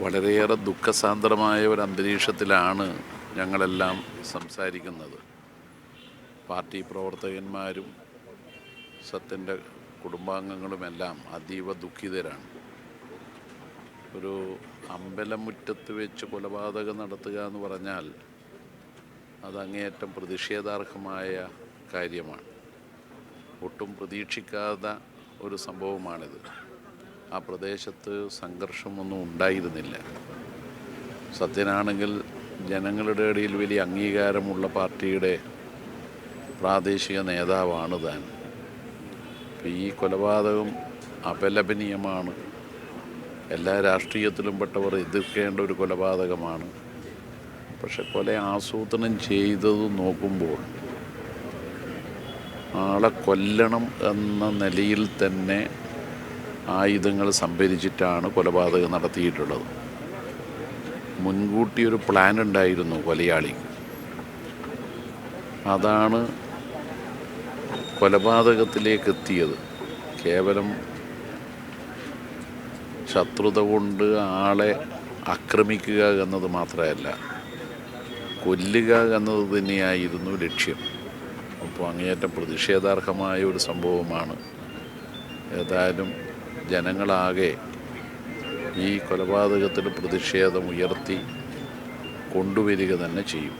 വളരെയേറെ ദുഃഖസാന്ദ്രമായ ഒരു അന്തരീക്ഷത്തിലാണ് ഞങ്ങളെല്ലാം സംസാരിക്കുന്നത്. പാർട്ടി പ്രവർത്തകന്മാരും സത്യന്റെ കുടുംബാംഗങ്ങളുമെല്ലാം അതീവ ദുഃഖിതരാണ്. ഒരു അമ്പലമുറ്റത്ത് വെച്ച് കൊലപാതകം നടത്തുക എന്ന് പറഞ്ഞാൽ അത് അങ്ങേയറ്റം പ്രതിഷേധാർഹമായ കാര്യമാണ്. ഒട്ടും പ്രതീക്ഷിക്കാത്ത ഒരു സംഭവമാണിത്. ആ പ്രദേശത്ത് സംഘർഷമൊന്നും ഉണ്ടായിരുന്നില്ല. സത്യനാണെങ്കിൽ ജനങ്ങളുടെ ഇടയിൽ വലിയ അംഗീകാരമുള്ള പാർട്ടിയുടെ പ്രാദേശിക നേതാവാണ് താൻ. ഈ കൊലപാതകം അപലപനീയമാണ്. എല്ലാ രാഷ്ട്രീയത്തിലും പെട്ടവർ എതിർക്കേണ്ട ഒരു കൊലപാതകമാണ്. പക്ഷെ കൊല ആസൂത്രണം ചെയ്തത് നോക്കുമ്പോൾ ആളെ കൊല്ലണം എന്ന നിലയിൽ തന്നെ ആയുധങ്ങൾ സംഭരിച്ചിട്ടാണ് കൊലപാതകം നടത്തിയിട്ടുള്ളത്. മുൻകൂട്ടി ഒരു പ്ലാൻ ഉണ്ടായിരുന്നു കൊലയാളി. അതാണ് കൊലപാതകത്തിലേക്ക് എത്തിയത്. കേവലം ശത്രുത കൊണ്ട് ആളെ ആക്രമിക്കുക എന്നത് മാത്രമല്ല കൊല്ലുക എന്നത് തന്നെയായിരുന്നു ലക്ഷ്യം. അപ്പോൾ അങ്ങേയറ്റം പ്രതിഷേധാർഹമായ ഒരു സംഭവമാണ്. ഏതായാലും ജനങ്ങളാകെ ഈ കൊലപാതകത്തിൽ പ്രതിഷേധം ഉയർത്തി കൊണ്ടുവരിക തന്നെ ചെയ്യും.